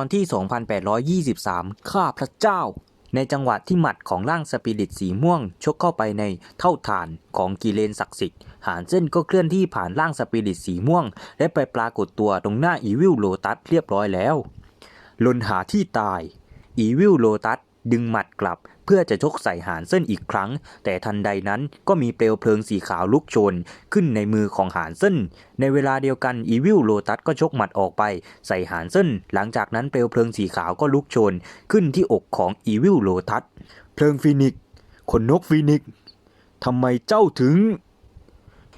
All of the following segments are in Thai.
อนที่ 2823 ข้าพระเจ้า ในจังหวะที่หมัดของร่างสปิริตสีม่วง ชกเข้าไปในเท่าฐานของกิเลนศักดิ์สิทธิ์ หานเส้นก็เคลื่อนที่ผ่านร่างสปิริตสีม่วง และไปปรากฏตัวตรงหน้าอีวิลโลตัสเรียบร้อยแล้วลนหาที่ตาย อีวิลโลตัสดึงหมัดกลับ พื่อจะชกใส่หานเส้นอีกครั้ง แต่ทันใดนั้นก็มีเปลวเพลิงสีขาวลุกโชน ขึ้นในมือของหานเส้น ในเวลาเดียวกันอีวิลโลตัสก็ชกหมัดออกไป ใส่หานเส้น หลังจากนั้นเปลวเพลิงสีขาวก็ลุกโชน ขึ้นที่อกของอีวิลโลตัสเพลิงฟีนิกซ์ขนนกฟีนิกซ์ทำไมเจ้าถึง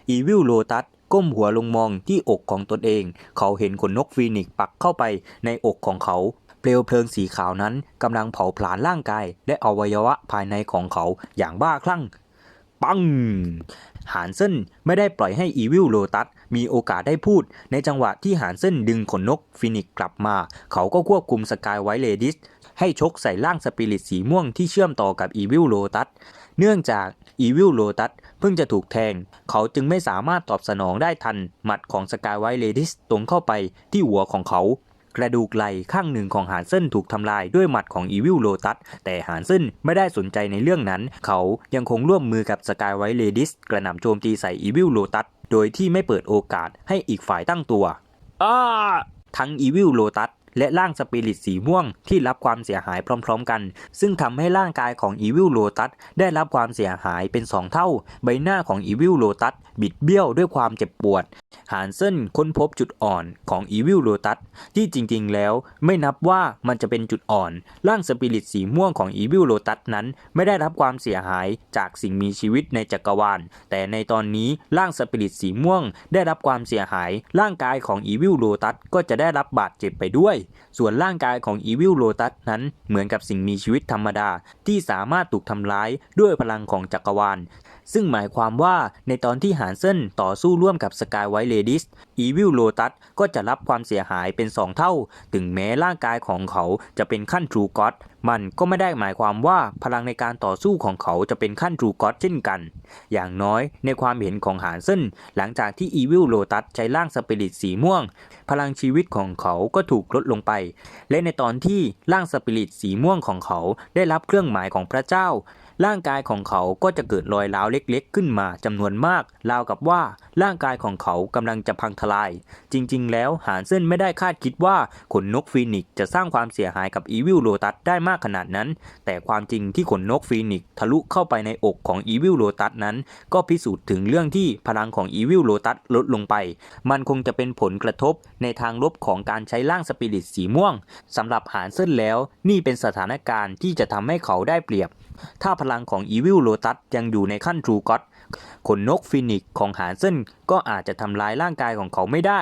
อีวิลโลตัสก้มหัวลงมองที่อกของตนเอง เขาเห็นขนนกฟีนิกซ์ปักเข้าไปในอกของเขา เปลวเพลิงสีขาวนั้นกำลังเผาผลาญร่างกาย และอวัยวะภายในของเขาอย่างบ้าคลั่ง ปังหานเส้นไม่ได้ปล่อยให้อีวิลโลตัสมีโอกาสได้พูด ในจังหวะที่หานเส้นดึงขนนกฟินิกกลับมา เขาก็ควบคุมสกายไวเลดิสให้ชกใส่ร่างสปิริตสีม่วงที่เชื่อมต่อกับอีวิลโลตัสเนื่องจากอีวิลโลตัสเพิ่งจะถูกแทง เขาจึงไม่สามารถตอบสนองได้ทัน หมัดของสกายไวเลดิสตรงเข้าไปที่หัวของเขา กระดูกไหล่ข้างหนึ่งของหานเส้นถูกทำลายด้วยหมัดของอีวิลโลตัสแต่หานเส้นไม่ได้สนใจในเรื่องนั้น เขายังคงร่วมมือกับสกายไวท์เลดิสกระหน่ำโจมตีใส่อีวิลโลตัสโดยที่ไม่เปิดโอกาสให้อีกฝ่ายตั้งตัวอ้าทั้งอีวิลโลตัสและร่างสปิริตสีม่วงที่รับความเสียหายพร้อม ๆ กัน ซึ่งทำให้ร่างกายของอีวิลโลตัสได้รับความเสียหายเป็น 2 เท่า ใบหน้าของอีวิลโลตัสบิดเบี้ยวด้วยความเจ็บปวด หานเส้นค้นพบจุดอ่อนของอีวิลโลตัสที่จริงๆ แล้วไม่นับว่ามันจะเป็นจุดอ่อน ร่างสปิริตสีม่วงของอีวิลโลตัสนั้น ไม่ได้รับความเสียหายจากสิ่งมีชีวิตในจักรวาล แต่ในตอนนี้ร่างสปิริตสีม่วง ได้รับความเสียหาย ร่างกายของอีวิลโลตัสก็จะได้รับบาดเจ็บไปด้วย ส่วนร่างกายของอีวิลโลตัสนั้นเหมือนกับสิ่งมีชีวิตธรรมดาที่สามารถถูกทำร้ายด้วยพลังของจักรวาล ซึ่งหมายความว่าในตอนที่หานเส้นต่อสู้ร่วมกับสกายไวท์เลดิสอีวิลโลตัสก็จะรับความเสียหายเป็น 2 เท่า ถึงแม้ร่างกายของเขาจะเป็นขั้นทรูก็อดมันก็ไม่ได้หมายความว่าพลังในการต่อสู้ของเขาจะเป็นขั้นทรูก็อดเช่นกัน อย่างน้อยในความเห็นของหานเส้นหลังจากที่อีวิลโลตัสใช้ร่างสปิริตสีม่วง พลังชีวิตของเขาก็ถูกลดลงไป และในตอนที่ร่างสปิริตสีม่วงของเขาได้รับเครื่องหมายของพระเจ้า ร่างกายของเขาก็จะเกิดรอยร้าวเล็กๆ ขึ้นมาจำนวนมาก ราวกับว่าร่างกายของเขากำลังจะพังทลาย จริงๆ แล้วหานเส้นไม่ได้คาดคิดว่าขนนกฟีนิกซ์จะสร้างความเสียหายกับอีวิลโลตัสได้มากขนาดนั้น แต่ความจริงที่ขนนกฟีนิกซ์ทะลุเข้าไปในอกของอีวิลโลตัสนั้น ก็พิสูจน์ถึงเรื่องที่พลังของอีวิลโลตัสลดลงไป มันคงจะเป็นผลกระทบในทางลบของการใช้ร่างสปิริตสีม่วงสำหรับหานเส้นแล้ว นี่เป็นสถานการณ์ที่จะทำให้เขาได้เปรียบ ถ้าพลังของอีวิลโลตัสยังอยู่ในขั้นทรูก็อดขนนกฟินิกของหานเส้นก็อาจจะทำลายร่างกายของเขาไม่ได้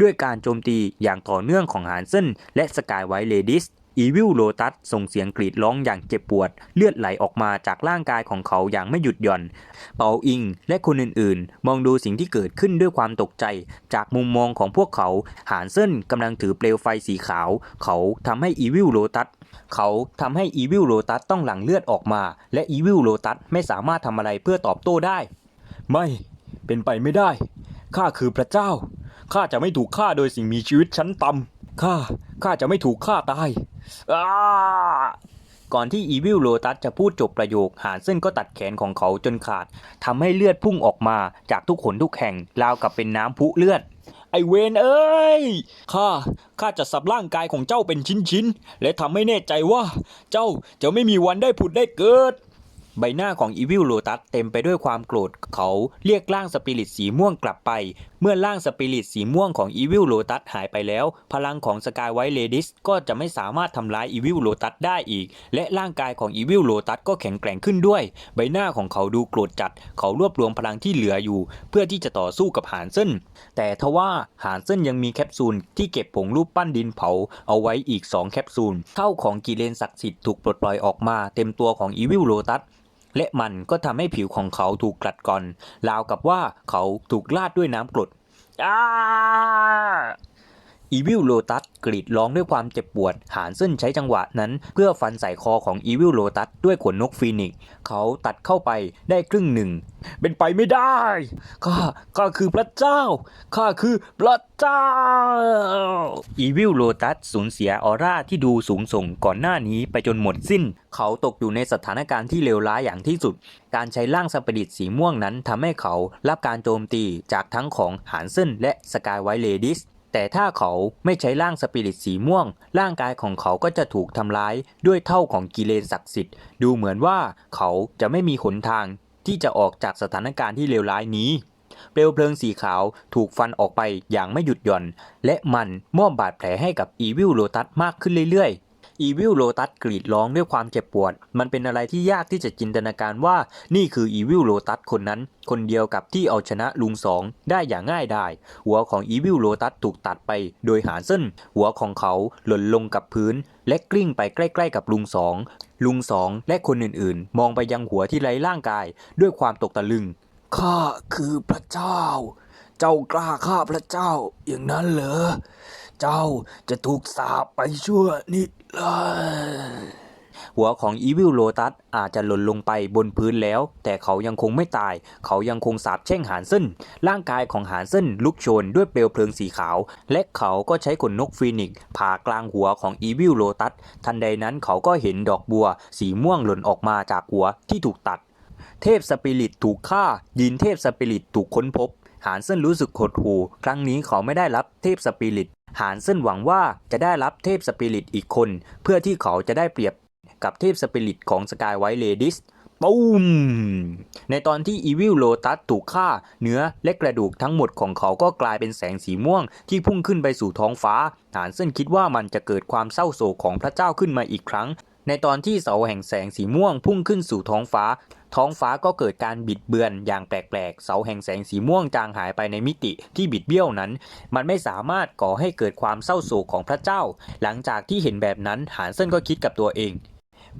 ด้วยการโจมตีอย่างต่อเนื่องของหานเส้นและสกายไวท์เลดิส อีวิลโลตัสส่งเสียงกรีดร้องอย่างเจ็บปวด เลือดไหลออกมาจากร่างกายของเขาอย่างไม่หยุดหย่อน เปาอิงและคนอื่นๆ มองดูสิ่งที่เกิดขึ้นด้วยความตกใจ จากมุมมองของพวกเขา หานเส้นกำลังถือเปลวไฟสีขาว เขาทำให้อีวิลโลตัสเขาทำให้อีวิลโลตัสต้องหลั่งเลือดออกมา และอีวิลโลตัสไม่สามารถทำอะไรเพื่อตอบโต้ได้ ไม่เป็นไปไม่ได้ข้าคือพระเจ้าข้าจะไม่ถูกฆ่าโดยสิ่งมีชีวิตชั้นต่ำ ข้า ข้าจะไม่ถูกฆ่าตายอาก่อนที่อีวิลโลตัสจะพูดจบประโยค หานเส้นก็ตัดแขนของเขาจนขาดทำให้เลือดพุ่งออกมาจากทุกขนทุกแห่งราวกับเป็นน้ำพุเลือด ไอเวนเอ้ย ข้า ข้าจะสับร่างกายของเจ้าเป็นชิ้นๆ และทำให้แน่ใจว่า เจ้าจะไม่มีวันได้ผุดได้เกิด ใบหน้าของอีวิลโลตัสเต็มไปด้วยความโกรธเขาเรียกร่างสปิริตสีม่วงกลับไป เมื่อร่างสปิริตสีม่วงของอีวิลโลตัสหายไปแล้ว พลังของสกายไวท์เลดิสก็จะไม่สามารถทำร้ายอีวิลโลตัสได้อีก และร่างกายของอีวิลโลตัสก็แข็งแกร่งขึ้นด้วย ใบหน้าของเขาดูโกรธจัด เขารวบรวมพลังที่เหลืออยู่ เพื่อที่จะต่อสู้กับหานเส้นแต่ทว่าหานเส้นยังมีแคปซูลที่เก็บผงรูปปั้นดินเผา เอาไว้อีก2แคปซูลเท่าของกิเลนศักดิ์สิทธิ์ถูกปลดปล่อยออกมา เต็มตัวของอีวิลโลตัส และมันก็ทำให้ผิวของเขาถูกกลัดกร่อนราวกับว่าเขาถูกลาดด้วยน้ำกรดอ้า อีวิลโ t ตัสกรีดร้องด้วยความเจ็บปวด หานเส้นใช้จังหวะนั้น เพื่อฟันใส่คอของอีวิลโ t ตัสด้วยขนนกฟีนิกซ์เขาตัดเข้าไปได้ครึ่งหนึ่ง เป็นไปไม่ได้ข้าข้าคือพระเจ้าข้าคือพระเจ้า อีวิลโ t ตัสสูญเสียออร่าที่ดูสูงส่งก่อนหน้านี้ไปจนหมดสิ้น เขาตกอยู่ในสถานการณ์ที่เลวร้ายอย่างที่สุด การใช้ร่างสปิริตสีม่วงนั้นทำให้เขารับการโจมตีจากทั้งของหานเซินและสกายไวเลดิส แต่ถ้าเขาไม่ใช้ร่างสปิริตสีม่วง ร่างกายของเขาก็จะถูกทำร้ายด้วยเท่าของกิเลสศักดิ์สิทธิ์ ดูเหมือนว่าเขาจะไม่มีหนทางที่จะออกจากสถานการณ์ที่เลวร้ายนี้ เปลวเพลิงสีขาวถูกฟันออกไปอย่างไม่หยุดหย่อน และมันมอบบาดแผลให้กับอีวิลโลตัสมากขึ้นเรื่อยๆ อีวิลโ t ตัสกรีดร้องด้วยความเจ็บปวด มันเป็นอะไรที่ยากที่จะจินตนาการว่านี่คืออีวิลโ t ตัสคนนั้น คนเดียวกับที่เอาชนะลุงสองได้อย่างง่ายดายหัวของอีวิลโ t ตัสถูกตัดไปโดยหานเส้น หัวของเขาหล่นลงกับพื้น และกลิ้งไปใกล้ ๆ กับลุงสองลุงสองและคนอื่นๆ มองไปยังหัวที่ไร้ร่างกาย ด้วยความตกตะลึง ข้าคือพระเจ้า เจ้ากล้าฆ่าพระเจ้าอย่างนั้นเหรอ เจ้าจะถูกสาปไปชั่วนิรันดร์หัวของอีวิลโ t ตัสอาจจะหล่นลงไปบนพื้นแล้ว แต่เขายังคงไม่ตาย เขายังคงสาบแช่งหานเส้น ร่างกายของหานเส้นลุกโชนด้วยเปลวเพลิงสีขาว และเขาก็ใช้ขนนกฟีนิกซ์ผ่ากลางหัวของอีวิลโ t ตัสทันใดนั้นเขาก็เห็นดอกบัว สีม่วงหล่นออกมาจากหัวที่ถูกตัด เทพสปิริตถูกฆ่า ยินเทพสปิริตถูกค้นพบ หานเซินรู้สึกหดหู่ ครั้งนี้เขาไม่ได้รับเทพสปิริต หานเซินหวังว่าจะได้รับเทพสปิริตอีกคน เพื่อที่เขาจะได้เปรียบกับเทพสปิริตของสกายไวท์เลดิสปุ้ม ในตอนที่อีวิลโ t ตัสถูกฆ่า เนื้อและกระดูกทั้งหมดของเขาก็กลายเป็นแสงสีม่วง ที่พุ่งขึ้นไปสู่ท้องฟ้า หานเซินคิดว่ามันจะเกิดความเศร้าโศกของพระเจ้าขึ้นมาอีกครั้ง ในตอนที่เสาแห่งแสงสีม่วงพุ่งขึ้นสู่ท้องฟ้า ท้องฟ้าก็เกิดการบิดเบือนอย่างแปลกๆ เสาแห่งแสงสีม่วงจางหายไปในมิติที่บิดเบี้ยวนั้น มันไม่สามารถก่อให้เกิดความเศร้าโศกของพระเจ้า หลังจากที่เห็นแบบนั้นหานเซินก็คิดกับตัวเอง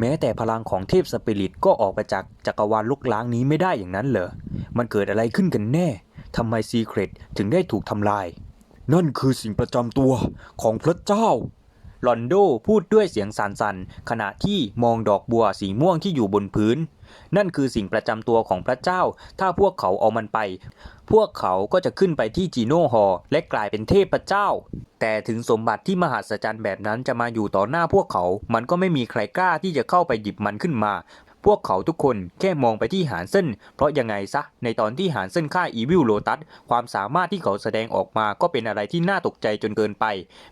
แม้แต่พลังของเทพสปิริตก็ออกไปจากจักรวาลลุกล้างนี้ไม่ได้อย่างนั้นเหรอ มันเกิดอะไรขึ้นกันแน่ทำไมซีเครตถึงได้ถูกทำลาย นั่นคือสิ่งประจำตัวของพระเจ้าลอนโดพูดด้วยเสียงสั่นๆขณะที่มองดอกบัวสีม่วงที่อยู่บนพื้น นั่นคือสิ่งประจำตัวของพระเจ้า ถ้าพวกเขาเอามันไป พวกเขาก็จะขึ้นไปที่จีโน่ฮอร์และกลายเป็นเทพเจ้า แต่ถึงสมบัติที่มหัศจรรย์แบบนั้นจะมาอยู่ต่อหน้าพวกเขา มันก็ไม่มีใครกล้าที่จะเข้าไปหยิบมันขึ้นมา พวกเขาทุกคนแค่มองไปที่หานเส้น เพราะยังไงซะ ในตอนที่หานเส้นฆ่าอีวิลโ t ตัส ความสามารถที่เขาแสดงออกมาก็เป็นอะไรที่น่าตกใจจนเกินไป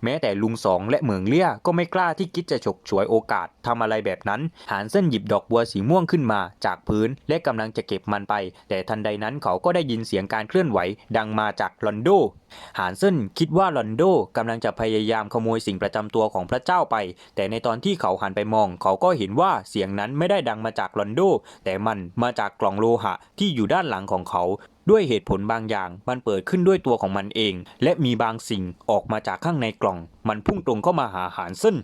แม้แต่ลุงสองและเหมืองเลี่ยก็ไม่กล้าที่คิดจะฉกฉวยโอกาสทำอะไรแบบนั้น หานเส้นหยิบดอกบัวสีม่วงขึ้นมาจากพื้น และกำลังจะเก็บมันไป แต่ทันใดนั้นเขาก็ได้ยินเสียงการเคลื่อนไหว ดังมาจากลอนโดหานเซนคิดว่าลอนโดกำลังจะพยายามขโมยสิ่งประจำตัวของพระเจ้าไป แต่ในตอนที่เขาหันไปมอง เขาก็เห็นว่าเสียงนั้นไม่ได้ดังมาจากลอนโด แต่มันมาจากกล่องโลหะที่อยู่ด้านหลังของเขา ด้วยเหตุผลบางอย่าง มันเปิดขึ้นด้วยตัวของมันเอง และมีบางสิ่งออกมาจากข้างในกล่อง มันพุ่งตรงเข้ามาหาหานเซน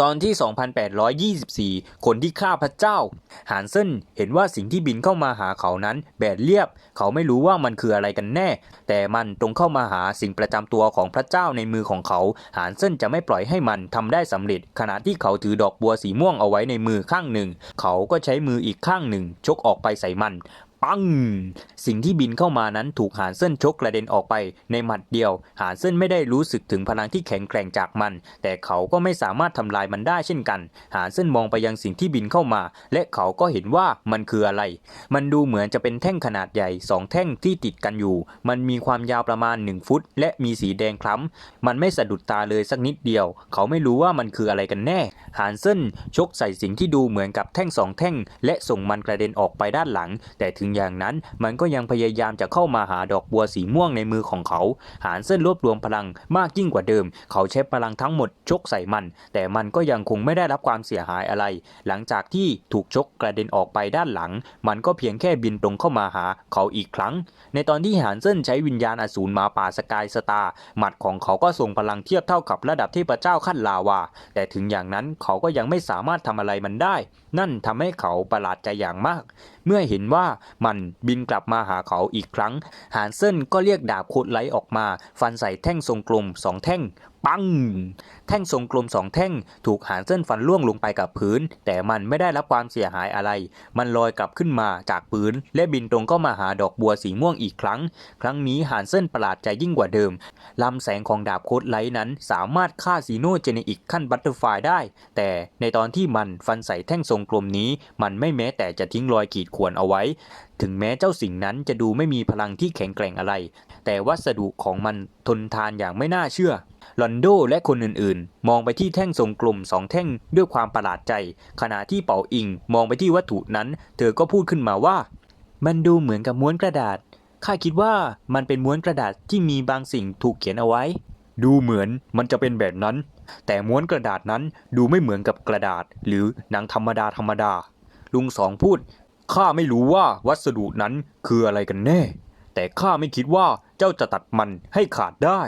ตอนที่ 2824 คนที่ฆ่าพระเจ้า หานเซนเห็นว่าสิ่งที่บินเข้ามาหาเขานั้นแบนเรียบ เขาไม่รู้ว่ามันคืออะไรกันแน่ แต่มันตรงเข้ามาหาสิ่งประจำตัวของพระเจ้าในมือของเขา หานเซนจะไม่ปล่อยให้มันทำได้สำเร็จ ขณะที่เขาถือดอกบัวสีม่วงเอาไว้ในมือข้างหนึ่ง เขาก็ใช้มืออีกข้างหนึ่ง ชกออกไปใส่มัน ปัง สิ่งที่บินเข้ามานั้นถูกหานเส้นชกกระเด็นออกไปในหมัดเดียว หานเส้นไม่ได้รู้สึกถึงพลังที่แข็งแกร่งจากมัน แต่เขาก็ไม่สามารถทำลายมันได้เช่นกัน หานเส้นมองไปยังสิ่งที่บินเข้ามา และเขาก็เห็นว่ามันคืออะไร มันดูเหมือนจะเป็นแท่งขนาดใหญ่สองแท่งที่ติดกันอยู่ มันมีความยาวประมาณ 1 ฟุต และมีสีแดงคล้ำ มันไม่สะดุดตาเลยสักนิดเดียว เขาไม่รู้ว่ามันคืออะไรกันแน่ หานเส้นชกใส่สิ่งที่ดูเหมือนกับแท่งสองแท่ง และส่งมันกระเด็นออกไปด้านหลัง แต่ถึงอย่างนั้น มันก็ยังพยายามจะเข้ามาหาดอกบัวสีม่วงในมือของเขา หานเส้นรวบรวมพลังมากยิ่งกว่าเดิม เขาใช้พลังทั้งหมดชกใส่มัน แต่มันก็ยังคงไม่ได้รับความเสียหายอะไร หลังจากที่ถูกชกกระเด็นออกไปด้านหลัง มันก็เพียงแค่บินตรงเข้ามาหาเขาอีกครั้ง ในตอนที่หานเส้นใช้วิญญาณอสูรมาป่าสกายสตาร์หมัดของเขาก็ส่งพลังเทียบเท่ากับระดับเทพเจ้าขั้นลาวา แต่ถึงอย่างนั้นเขาก็ยังไม่สามารถทำอะไรมันได้ นั่นทำให้เขาประหลาดใจอย่างมาก เมื่อเห็นว่ามันบินกลับมาหาเขาอีกครั้ง หานเซินก็เรียกดาบโคดไลออกมา ฟันใส่แท่งทรงกลมสองแท่ง ปัง แท่งทรงกลมสองแท่งถูกหานเส้นฟันล่วงลงไปกับพื้น แต่มันไม่ได้รับความเสียหายอะไร มันลอยกลับขึ้นมาจากพื้น และบินตรงเข้ามาหาดอกบัวสีม่วงอีกครั้ง ครั้งนี้หานเส้นประหลาดใจยิ่งกว่าเดิมลำแสงของดาบโคดไลท์นั้นสามารถฆ่าซีโนเจเนอิกขั้นบัตเตอร์ไฟได้ แต่ในตอนที่มันฟันใส่แท่งทรงกลมนี้ มันไม่แม้แต่จะทิ้งรอยขีดข่วนเอาไว้ ถึงแม้เจ้าสิ่งนั้นจะดูไม่มีพลังที่แข็งแกร่งอะไร แต่วัสดุของมันทนทานอย่างไม่น่าเชื่อ ลอนโดและคนอื่นๆ มองไปที่แท่งทรงกลมสองแท่งด้วยความประหลาดใจ ขณะที่เป่าอิงมองไปที่วัตถุนั้น เธอก็พูดขึ้นมาว่า มันดูเหมือนกับม้วนกระดาษ ข้าคิดว่ามันเป็นม้วนกระดาษที่มีบางสิ่งถูกเขียนเอาไว้ ดูเหมือนมันจะเป็นแบบนั้น แต่ม้วนกระดาษนั้นดูไม่เหมือนกับกระดาษ หรือหนังธรรมดาธรรมดา ลุงสองพูดข้าไม่รู้ว่าวัสดุนั้นคืออะไรกันแน่ แต่ข้าไม่คิดว่าเจ้าจะตัดมันให้ขาดได้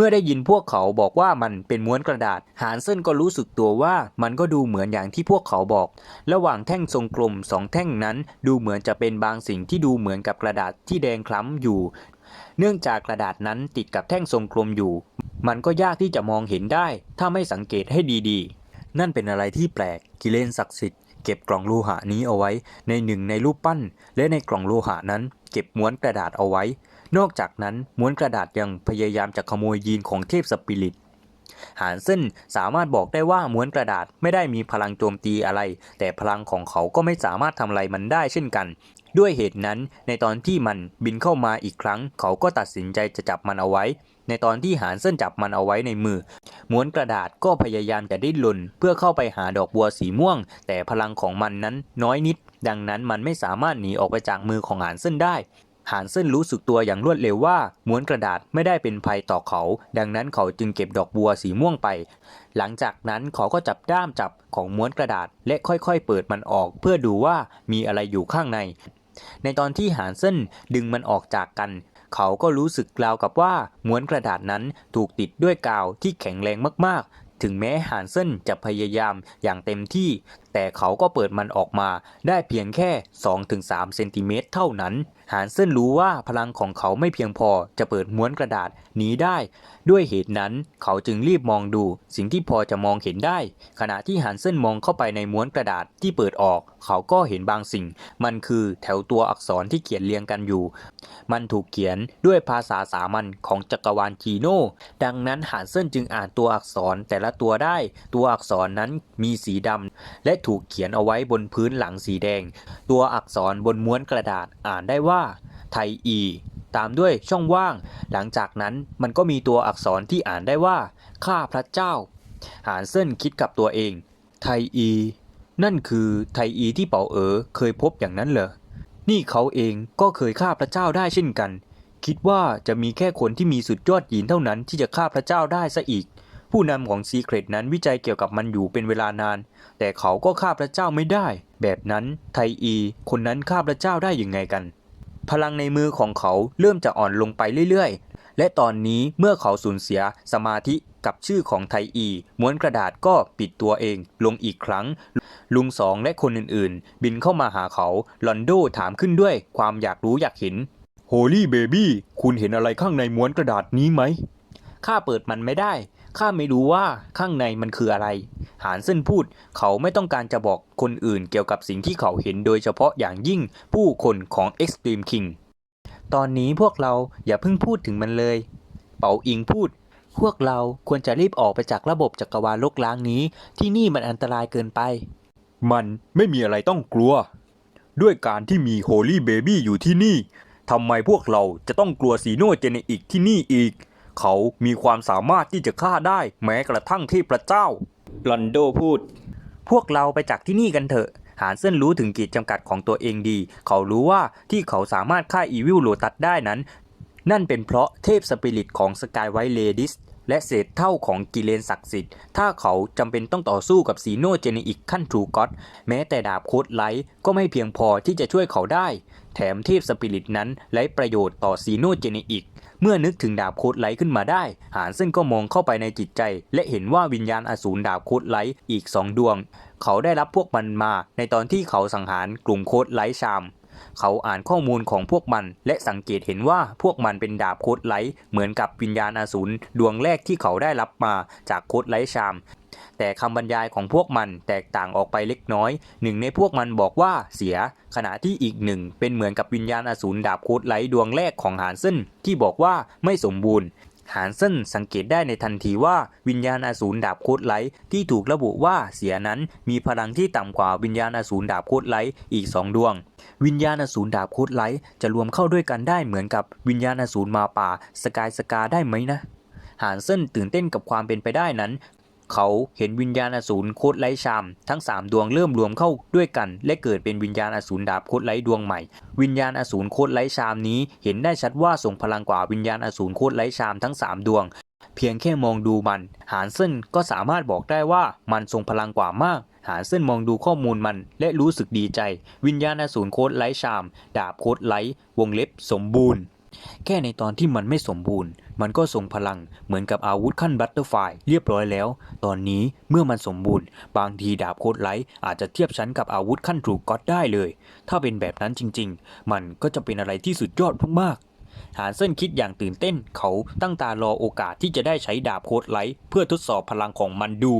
เมื่อได้ยินพวกเขาบอกว่ามันเป็นม้วนกระดาษ หานเซินก็รู้สึกตัวว่ามันก็ดูเหมือนอย่างที่พวกเขาบอก ระหว่างแท่งทรงกลมสองแท่งนั้น ดูเหมือนจะเป็นบางสิ่งที่ดูเหมือนกับกระดาษที่แดงคล้ำอยู่ เนื่องจากกระดาษนั้นติดกับแท่งทรงกลมอยู่ มันก็ยากที่จะมองเห็นได้ ถ้าไม่สังเกตให้ดีๆ นั่นเป็นอะไรที่แปลกกิเลนศักดิ์สิทธิ์เก็บกล่องโลหะนี้เอาไว้ ในหนึ่งในรูปปั้น และในกล่องโลหะนั้น เก็บม้วนกระดาษเอาไว้ นอกจากนั้นม้วนกระดาษยังพยายามจะขโมยยีนของเทพสปิริตหานเส้นสามารถบอกได้ว่าม้วนกระดาษไม่ได้มีพลังโจมตีอะไร แต่พลังของเขาก็ไม่สามารถทำอะไรมันได้เช่นกัน ด้วยเหตุนั้นในตอนที่มันบินเข้ามาอีกครั้ง เขาก็ตัดสินใจจะจับมันเอาไว้ ในตอนที่หานเส้นจับมันเอาไว้ในมือ ม้วนกระดาษก็พยายามจะดิ้นรนเพื่อเข้าไปหาดอกบัวสีม่วง แต่พลังของมันนั้นน้อยนิด ดังนั้นมันไม่สามารถหนีออกไปจากมือของหานเส้นได้ หานเส้นรู้สึกตัวอย่างรวดเร็วว่าม้วนกระดาษไม่ได้เป็นภัยต่อเขา ดังนั้นเขาจึงเก็บดอกบัวสีม่วงไป หลังจากนั้นเขาก็จับด้ามจับของม้วนกระดาษ และค่อยๆ เปิดมันออก เพื่อดูว่ามีอะไรอยู่ข้างใน ในตอนที่หานเส้นดึงมันออกจากกัน เขาก็รู้สึกราวกับว่าม้วนกระดาษนั้นถูกติดด้วยกาวที่แข็งแรงมากๆ ถึงแม้หานเส้นจะพยายามอย่างเต็มที่ แต่เขาก็เปิดมันออกมาได้เพียงแค่ 2-3เซนติเมตรเท่านั้น หานเส้นรู้ว่าพลังของเขาไม่เพียงพอจะเปิดม้วนกระดาษนี้ได้ ด้วยเหตุนั้นเขาจึงรีบมองดูสิ่งที่พอจะมองเห็นได้ ขณะที่หันเส้นมองเข้าไปในม้วนกระดาษที่เปิดออก เขาก็เห็นบางสิ่ง มันคือแถวตัวอักษรที่เขียนเรียงกันอยู่ มันถูกเขียนด้วยภาษาสามัญของจักรวาลจีโน่ดังนั้นหานเส้นจึงอ่านตัวอักษรแต่ละตัวได้ ตัวอักษรนั้นมีสีดำและถูกถูกเขียนเอาไว้บนพื้นหลังสีแดง ตัวอักษรบนม้วนกระดาษอ่านได้ว่า ไทยอี ตามด้วยช่องว่าง หลังจากนั้นมันก็มีตัวอักษรที่อ่านได้ว่า ข้าพระเจ้า หานเส้นคิดกับตัวเอง ไทยอี นั่นคือไทยอีที่เป่าเอ๋อเคยพบอย่างนั้นเหรอ นี่เขาเองก็เคยฆ่าพระเจ้าได้เช่นกัน คิดว่าจะมีแค่คนที่มีสุดยอดหยินเท่านั้นที่จะฆ่าพระเจ้าได้ซะอีก ผู้นำของซีเครตนั้นวิจัยเกี่ยวกับมันอยู่เป็นเวลานาน แต่เขาก็ฆ่าพระเจ้าไม่ได้ แบบนั้นไทอี คนนั้นฆ่าพระเจ้าได้ยังไงกัน พลังในมือของเขาเริ่มจะอ่อนลงไปเรื่อยๆ และตอนนี้เมื่อเขาสูญเสียสมาธิกับชื่อของไทอีม้วนกระดาษก็ปิดตัวเองลงอีกครั้ง ลุงสองและคนอื่นๆ บินเข้ามาหาเขาลอนโดถามขึ้นด้วยความอยากรู้อยากเห็นโฮลี่เบบี้คุณเห็นอะไรข้างในม้วนกระดาษนี้ไหมข้าเปิดมันไม่ได้ ข้าไม่รู้ว่าข้างในมันคืออะไร หานเส้นพูด เขาไม่ต้องการจะบอกคนอื่นเกี่ยวกับสิ่งที่เขาเห็นโดยเฉพาะอย่างยิ่งผู้คนของ Extreme King ตอนนี้พวกเราอย่าเพิ่งพูดถึงมันเลย เปาอิงพูด พวกเราควรจะรีบออกไปจากระบบจักรวาลโลกล้างนี้ ที่นี่มันอันตรายเกินไป มันไม่มีอะไรต้องกลัว ด้วยการที่มีโฮลี่เบบี้อยู่ที่นี่ทำไมพวกเราจะต้องกลัวซีโนเจเนอิกที่นี่อีก เขามีความสามารถที่จะฆ่าได้แม้กระทั่งเทพเจ้า ลอนโดพูด พวกเราไปจากที่นี่กันเถอะ หานเส้นรู้ถึงขีดจำกัดของตัวเองดี เขารู้ว่าที่เขาสามารถฆ่าอีวิลโลตัสได้นั้น นั่นเป็นเพราะเทพสปิริตของสกายไวท์เลดิส และเศษเท่าของกิเลนศักดิ์สิทธิ์ ถ้าเขาจำเป็นต้องต่อสู้กับซีโนเจเนอิกขั้นทรูก็อดแม้แต่ดาบโคดไลท์ก็ไม่เพียงพอที่จะช่วยเขาได้ แถมเทพสปิริตนั้นไร้ประโยชน์ต่อซีโนเจเนอิกเมื่อนึกถึงดาบโคดไลท์ขึ้นมาได้ หานซึ่งก็มองเข้าไปในจิตใจ และเห็นว่าวิญญาณอสูรดาบโคดไลท์อีกสองดวง เขาได้รับพวกมันมาในตอนที่เขาสังหารกลุ่มโคดไลท์ชาม เขาอ่านข้อมูลของพวกมัน และสังเกตเห็นว่าพวกมันเป็นดาบโคดไลท์เหมือนกับวิญญาณอสูรดวงแรกที่เขาได้รับมาจากโคดไลท์ชาม แต่คำบรรยายของพวกมันแตกต่างออกไปเล็กน้อย หนึ่งในพวกมันบอกว่าเสีย ขณะที่อีกหนึ่งเป็นเหมือนกับวิญญาณอสูรดาบโคดไลท์ดวงแรกของหานเซนที่บอกว่าไม่สมบูรณ์ หานเซนสังเกตได้ในทันทีว่าวิญญาณอสูรดาบโคดไลท์ที่ถูกระบุว่าเสียนั้นมีพลังที่ต่ำกว่าวิญญาณอสูรดาบโคดไลท์อีกสองดวง วิญญาณอสูรดาบโคดไลท์จะรวมเข้าด้วยกันได้เหมือนกับวิญญาณอสูรมาป่าสกายสกาได้ไหมนะหานเซนตื่นเต้นกับความเป็นไปได้นั้น เขาเห็นวิญญาณอสูรโคดไลท์ชามทั้ง 3 ดวงเริ่มรวมเข้าด้วยกัน และเกิดเป็นวิญญาณอสูรดาบโคดไลท์ดวงใหม่ วิญญาณอสูรโคดไลท์ชามนี้เห็นได้ชัดว่าส่งพลังกว่าวิญญาณอสูรโคดไลท์ชามทั้ง 3 ดวง เพียงแค่มองดูมัน หานเซนก็สามารถบอกได้ว่ามันทรงพลังกว่ามากหานเซนมองดูข้อมูลมันและรู้สึกดีใจ วิญญาณอสูรโคดไลท์ชาม ดาบโคดไลท์วงเล็บสมบูรณ์ แค่ในตอนที่มันไม่สมบูรณ์ มันก็ทรงพลังเหมือนกับอาวุธขั้นบัตเตอร์ไฟเรียบร้อยแล้ว ตอนนี้เมื่อมันสมบูรณ์ บางทีดาบโคดไลท์อาจจะเทียบชั้นกับอาวุธขั้นทรูก็อดได้เลย ถ้าเป็นแบบนั้นจริง ๆ มันก็จะเป็นอะไรที่สุดยอดมากๆหานเส้นคิดอย่างตื่นเต้นเขาตั้งตารอโอกาสที่จะได้ใช้ดาบโคดไลท์เพื่อทดสอบพลังของมันดู